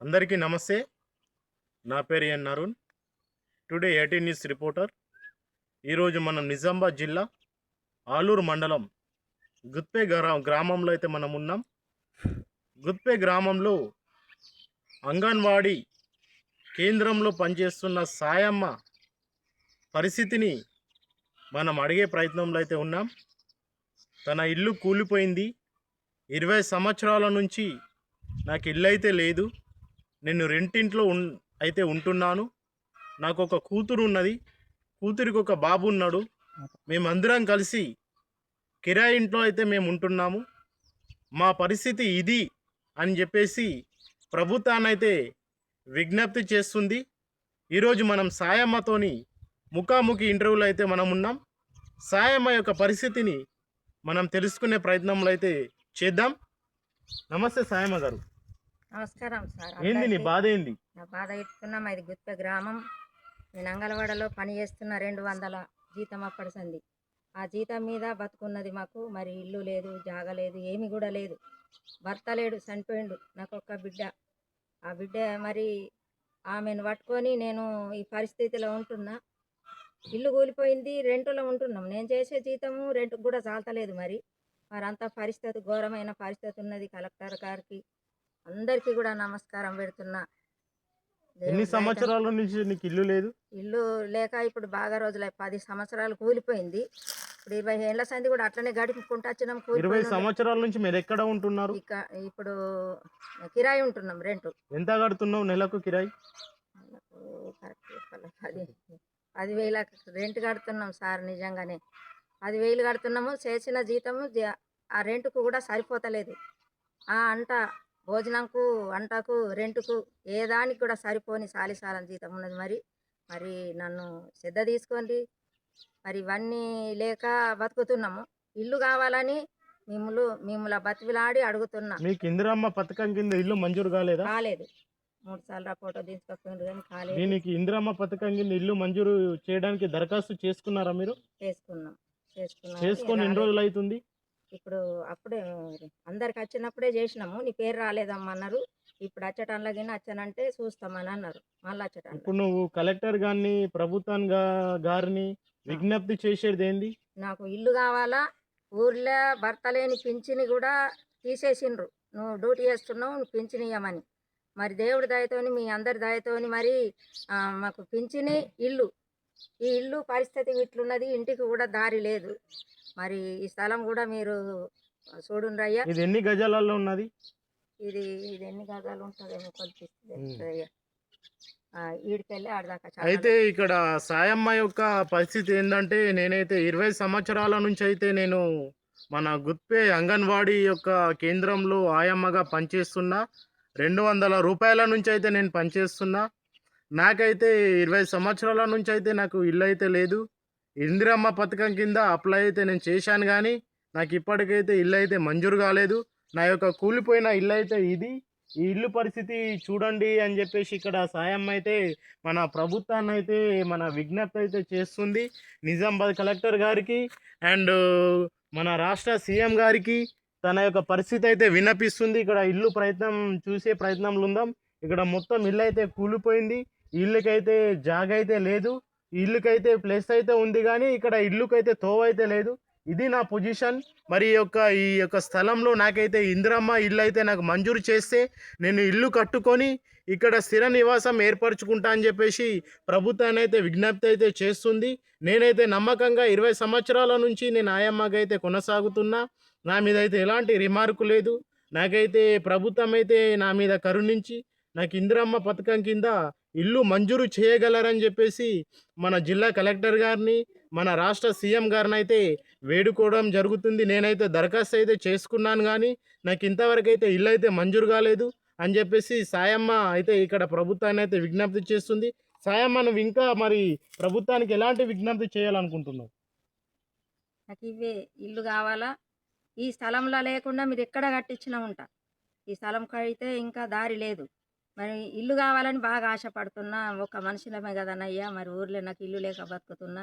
అందరికీ నమస్తే. నా పేరు N Arun. Today eighty news reporter. ఈరోజు మనం నిజామాబాద్ జిల్లా ఆలూరు మండలం గుత్పే గ్రా గ్రామంలో అయితే మనం ఉన్నాం. గుత్పే గ్రామంలో అంగన్వాడీ కేంద్రంలో పనిచేస్తున్న సాయమ్మ పరిస్థితిని మనం అడిగే ప్రయత్నంలో అయితే ఉన్నాం. తన ఇల్లు కూలిపోయింది. ఇరవై సంవత్సరాల నుంచి నాకు ఇల్లు అయితే లేదు. నేను రెంటింట్లో ఉన్ అయితే ఉంటున్నాను. నాకు ఒక కూతురు ఉన్నది కూతురికి ఒక బాబు ఉన్నాడు మేమందరం కలిసి కిరాయి ఇంట్లో అయితే మేము ఉంటున్నాము మా పరిస్థితి ఇది అని చెప్పేసి ప్రభుత్వాన్ని అయితే విజ్ఞప్తి చేస్తుంది. ఈరోజు మనం సాయమ్మతోని ముఖాముఖి ఇంటర్వ్యూలో అయితే మనం ఉన్నాం సాయమ్మ యొక్క పరిస్థితిని మనం తెలుసుకునే ప్రయత్నంలో అయితే చేద్దాం. నమస్తే సాయమ్మ గారు. నమస్కారం సార్. ఏంది నీ బాధ ఏంది? నా బాధ చెప్తున్నా మాది గుత్ప గ్రామం. నేను అంగళవాడలో పని చేస్తున్న రెండు వందల జీతం అప్పటిసంది ఆ జీతం మీద బతుకున్నది మాకు మరి ఇల్లు లేదు జాగ లేదు ఏమి కూడా లేదు. భర్త లేడు చనిపోయిండు నాకు ఒక్క బిడ్డ. ఆ బిడ్డ మరి ఆమెను పట్టుకొని నేను ఈ పరిస్థితిలో ఉంటున్నా. ఇల్లు కూలిపోయింది రెంటులో ఉంటున్నాం. నేను చేసే జీతము రెంట్కి కూడా చాలతలేదు మరి. మరి అంత పరిస్థితి ఘోరమైన పరిస్థితి ఉన్నది కలెక్టర్ గారికి. అందరికీ కూడా నమస్కారం పెడుతున్నా. ఎన్ని సంవత్సరాల నుంచి నీకు ఇల్లు లేదు? ఇల్లు లేక ఇప్పుడు బాగా రోజులై పది సంవత్సరాలు కూలిపోయింది. ఇప్పుడు ఇరవై ఏళ్ళ సంది కూడా అట్లనే గడుపుకుంటూ వచ్చినాం ఇరవై సంవత్సరాల నుంచి మీరు ఎక్కడ ఉంటున్నారు? ఇక ఇప్పుడు కిరాయి ఉంటున్నాం రెంటు. ఎంత కడుతున్నావు నెలకు కిరాయి? పది పదివేల రెంట్ కడుతున్నాం సార్ నిజంగానే. పదివేలు కడుతున్నాము చేసిన జీతము ఆ రెంట్కు కూడా సరిపోతలేదు. ఆ అంట భోజనంకు అంటకు రెంట్కు ఏ దానికి కూడా సరిపోని సాలిసాలం జీతం ఉన్నది మరి. మరి నన్ను శ్రద్ధ తీసుకోండి. మరి ఇవన్నీ లేక బతుకుతున్నాము. ఇల్లు కావాలని మిమ్మల్ని మిమ్మల్ని బతికిలాడి అడుగుతున్నా. మీకు ఇందిరమ్మ పథకం కింద ఇల్లు మంజూరు కాలేదా? కాలేదు. మూడు సార్లు ఫోటో తీసుకొచ్చిండ్రు కానీ కాలేదు. దీనికి ఇందిరమ్మ పథకం కింద ఇల్లు మంజూరు చేయడానికి దరఖాస్తు చేసుకున్నారా మీరు? చేసుకున్నాం. చేసుకున్నాం. చేసుకొని ఎన్ని. రోజులు అవుతుంది? ఇప్పుడు అప్పుడే అందరికి వచ్చినప్పుడే చేసినాము నీ పేరు రాలేదమ్మా అన్నారు. ఇప్పుడు అచ్చటంలో గిన్నె వచ్చానంటే చూస్తామని అన్నారు మళ్ళీ అచ్చటంలో. ఇప్పుడు నువ్వు కలెక్టర్ గారిని ప్రభుత్వాన్ని గా- గారిని విజ్ఞప్తి చేసేది ఏంది? నాకు ఇల్లు కావాలా ఊర్లో భర్త లేని పింఛని కూడా తీసేసిండ్రు. నువ్వు డ్యూటీ చేస్తున్నావు నువ్వు పింఛని ఇవ్వమని మరి దేవుడి దయతోని మీ అందరి దయతోని మరి మాకు పింఛని ఇల్లు ఈ ఇల్లు పరిస్థితి ఇట్లున్నది ఇంటికి కూడా దారి లేదు. మరి ఈ స్థలం కూడా మీరు చూడండి అయ్యా ఇది ఎన్ని గజాలలో ఉన్నది? ఇది ఇది ఎన్ని గజాలు ఉంటుందేమో కొలిపిస్తుంది అయితే ఇక్కడ సాయమ్మ యొక్క పరిస్థితి ఏంటంటే నేనైతే ఇరవై సంవత్సరాల నుంచి అయితే నేను మన గుత్పే అంగన్వాడీ యొక్క కేంద్రంలో ఆయమ్మగా పనిచేస్తున్నా. రెండు వందల రూపాయల నుంచి అయితే నేను పనిచేస్తున్నా. నాకైతే ఇరవై సంవత్సరాల నుంచి అయితే నాకు ఇల్లు అయితే లేదు. ఇందిరమ్మ పథకం కింద అప్లై అయితే నేను చేశాను కానీ నాకు ఇప్పటికైతే ఇల్లు అయితే మంజూరు కాలేదు. నా యొక్క కూలిపోయిన ఇల్లు అయితే ఇది. ఈ ఇల్లు పరిస్థితి చూడండి అని చెప్పేసి ఇక్కడ సాయం అయితే మన ప్రభుత్వాన్ని అయితే మన విజ్ఞప్తి అయితే చేస్తుంది. నిజామాబాద్ కలెక్టర్ గారికి అండ్ మన రాష్ట్ర సీఎం గారికి తన యొక్క పరిస్థితి అయితే విన్నపిస్తుంది. ఇక్కడ ఇల్లు ప్రయత్నం చూసే ప్రయత్నంలో ఉందాం. ఇక్కడ మొత్తం ఇల్లు అయితే కూలిపోయింది. ఇళ్ళకైతే ఇల్లుకైతే జాగ అయితే లేదు ఇల్లుకైతే ప్లేస్ అయితే ఉంది కానీ ఇక్కడ ఇల్లుకైతే తోవ అయితే లేదు. ఇది నా పొజిషన్. మరి యొక్క ఈ యొక్క స్థలంలో నాకైతే ఇందిరమ్మ ఇల్లు అయితే నాకు మంజూరు చేస్తే నేను ఇల్లు కట్టుకొని ఇక్కడ స్థిర నివాసం ఏర్పరచుకుంటా అని చెప్పేసి ప్రభుత్వాన్ని అయితే విజ్ఞప్తి అయితే చేస్తుంది. నేనైతే నమ్మకంగా ఇరవై సంవత్సరాల నుంచి నేను ఆయమ్మగా అయితే కొనసాగుతున్నా. నా మీద అయితే ఎలాంటి రిమార్కు లేదు. నాకైతే ప్రభుత్వం అయితే నా మీద కరుణించి నాకు ఇందిరమ్మ పథకం కింద ఇల్లు మంజూరు చేయగలరని చెప్పేసి మన జిల్లా కలెక్టర్ గారిని మన రాష్ట్ర సీఎం గారిని అయితే వేడుకోవడం జరుగుతుంది. నేనైతే దరఖాస్తు అయితే చేసుకున్నాను కానీ నాకు ఇంతవరకు అయితే ఇల్లు అయితే మంజూరు కాలేదు అని చెప్పేసి సాయమ్మ అయితే ఇక్కడ ప్రభుత్వాన్ని అయితే విజ్ఞప్తి చేస్తుంది. సాయమ్మ నువ్వు ఇంకా మరి ప్రభుత్వానికి ఎలాంటి విజ్ఞప్తి చేయాలనుకుంటున్నావు? నాకు ఇవే ఇల్లు కావాలా? ఈ స్థలంలో లేకుండా మీరు ఎక్కడ కట్టించినా ఉంటా ఈ స్థలం కడితే ఇంకా దారి లేదు. మరి ఇల్లు కావాలని బాగా ఆశపడుతున్నా ఒక మనుషులమే కదనయ్యా. మరి ఊర్లో నాకు ఇల్లు లేక బతుకుతున్నా.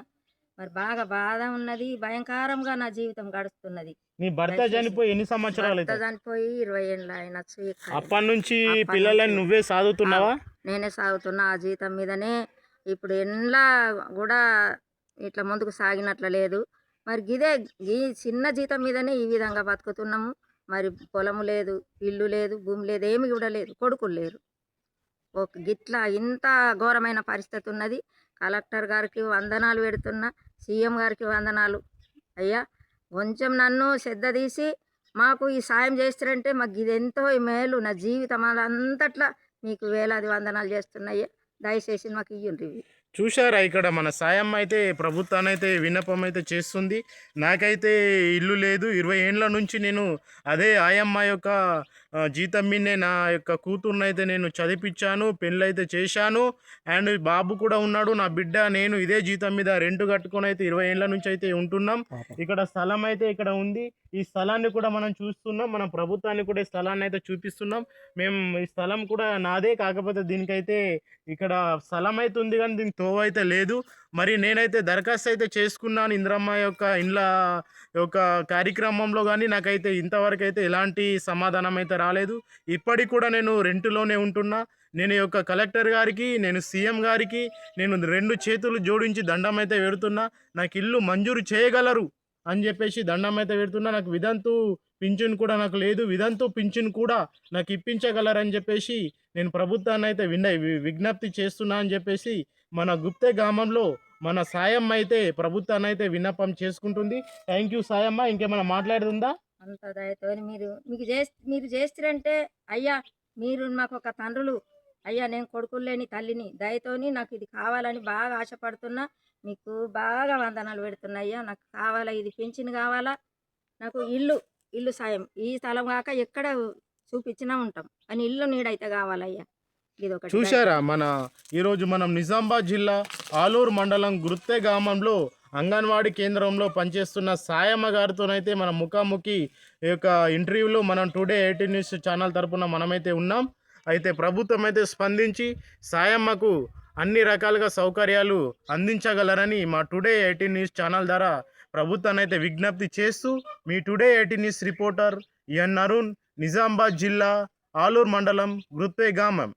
మరి బాగా బాధ ఉన్నది భయంకరంగా నా జీవితం గడుస్తున్నది. నీ భర్త చనిపోయి ఎన్ని సంవత్సరాలు భర్త చనిపోయి ఇరవై ఏళ్ళు ఇక్కడ. అప్పటి నుంచి పిల్లలని. నువ్వే సాదుతున్నావా? నేనే సాగుతున్నా ఆ జీతం మీదనే. ఇప్పుడు ఎండ్లా కూడా ఇట్లా ముందుకు సాగినట్ల లేదు. మరి గిదే ఈ చిన్న జీతం మీదనే ఈ విధంగా బతుకుతున్నాము. మరి పొలము లేదు ఇల్లు లేదు భూమి లేదు ఏమి కూడా లేదు కొడుకులు లేరు. ఒక గిట్లా ఇంత ఘోరమైన పరిస్థితి ఉన్నది కలెక్టర్ గారికి వందనాలు పెడుతున్నా సీఎం గారికి వందనాలు. అయ్యా కొంచెం నన్ను శ్రద్ధ తీసి మాకు ఈ సాయం చేస్తారంటే మాకు ఇది ఎంతో మేలు. నా జీవితం అంతట్లా మీకు వేలాది వందనాలు చేస్తున్నాయ్యా. దయచేసి మాకు ఇయ్యండి చూశారా ఇక్కడ మన సాయం అయితే ప్రభుత్వాన్ని అయితే విన్నపం అయితే చేస్తుంది. నాకైతే ఇల్లు లేదు. ఇరవై ఏండ్ల నుంచి నేను అదే ఆయమ్మ యొక్క జీతం మీదనే నా యొక్క కూతుర్ని అయితే నేను చదివించాను పెళ్ళి అయితే చేశాను. అండ్ బాబు కూడా ఉన్నాడు నా బిడ్డ. నేను ఇదే జీతం మీద రెంట్ కట్టుకొని అయితే ఇరవై ఏండ్ల నుంచి అయితే ఉంటున్నాం. ఇక్కడ స్థలం అయితే ఇక్కడ ఉంది. ఈ స్థలాన్ని కూడా మనం చూస్తున్నాం. మన ప్రభుత్వాన్ని కూడా ఈ స్థలాన్ని అయితే చూపిస్తున్నాం. మేము ఈ స్థలం కూడా నాదే. కాకపోతే దీనికైతే ఇక్కడ స్థలం అయితే ఉంది కానీ దీనికి తోవ అయితే లేదు. మరి నేనైతే దరఖాస్తు అయితే చేసుకున్నాను ఇంద్రమ్మ యొక్క ఇండ్ల యొక్క కార్యక్రమంలో కానీ నాకైతే ఇంతవరకు అయితే ఎలాంటి సమాధానం అయితే రాలేదు. ఇప్పటికి కూడా నేను రెంట్లోనే ఉంటున్నా. నేను ఈ యొక్క కలెక్టర్ గారికి నేను సీఎం గారికి నేను రెండు చేతులు జోడించి దండం అయితే పెడుతున్నా. నాకు ఇల్లు మంజూరు చేయగలరు అని చెప్పేసి దండం అయితే పెడుతున్నా. నాకు విదంతు పింఛన్ కూడా నాకు లేదు. విదంతు పింఛన్ కూడా నాకు ఇప్పించగలరని చెప్పేసి నేను ప్రభుత్వాన్ని అయితే విన్న వి- విజ్ఞప్తి చేస్తున్నా అని చెప్పేసి మన గుప్తే గ్రామంలో మన సాయమ్మ అయితే ప్రభుత్వాన్ని అయితే విన్నపం చేసుకుంటుంది. Thank you Sayamma. ఇంకేమైనా మాట్లాడుతుందా? అంత దయతో మీరు మీకు చేస్ మీరు చేస్తారంటే అయ్యా మీరు మాకు ఒక తండ్రులు. అయ్యా నేను కొడుకులు లేని తల్లిని. దయతోని నాకు ఇది కావాలని బాగా ఆశపడుతున్నా. మీకు బాగా వందనాలు పెడుతున్నా అయ్యా. నాకు కావాలా ఇది పెంచిన కావాలా? నాకు ఇల్లు ఇల్లు సాయం. ఈ స్థలం కాక ఎక్కడ చూపించినా ఉంటాం. అని ఇల్లు నీడైతే కావాలయ్యా. చూశారా మన ఈరోజు మనం నిజామాబాద్ జిల్లా ఆలూరు మండలం గుర్తే గ్రామంలో అంగన్వాడీ కేంద్రంలో పనిచేస్తున్న సాయమ్మ గారితోనైతే మన ముఖాముఖి ఈ యొక్క ఇంటర్వ్యూలో మనం టుడే ఎయిటీన్ న్యూస్ ఛానల్ తరపున మనమైతే ఉన్నాం. అయితే ప్రభుత్వం అయితే స్పందించి సాయమ్మకు అన్ని రకాలుగా సౌకర్యాలు అందించగలరని మా టుడే ఎయిటీన్ న్యూస్ ఛానల్ ద్వారా ప్రభుత్వాన్ని అయితే విజ్ఞప్తి చేస్తూ మీ today eighteen news reporter N Arun Nizamabad జిల్లా ఆలూరు మండలం గుత్తే గ్రామం.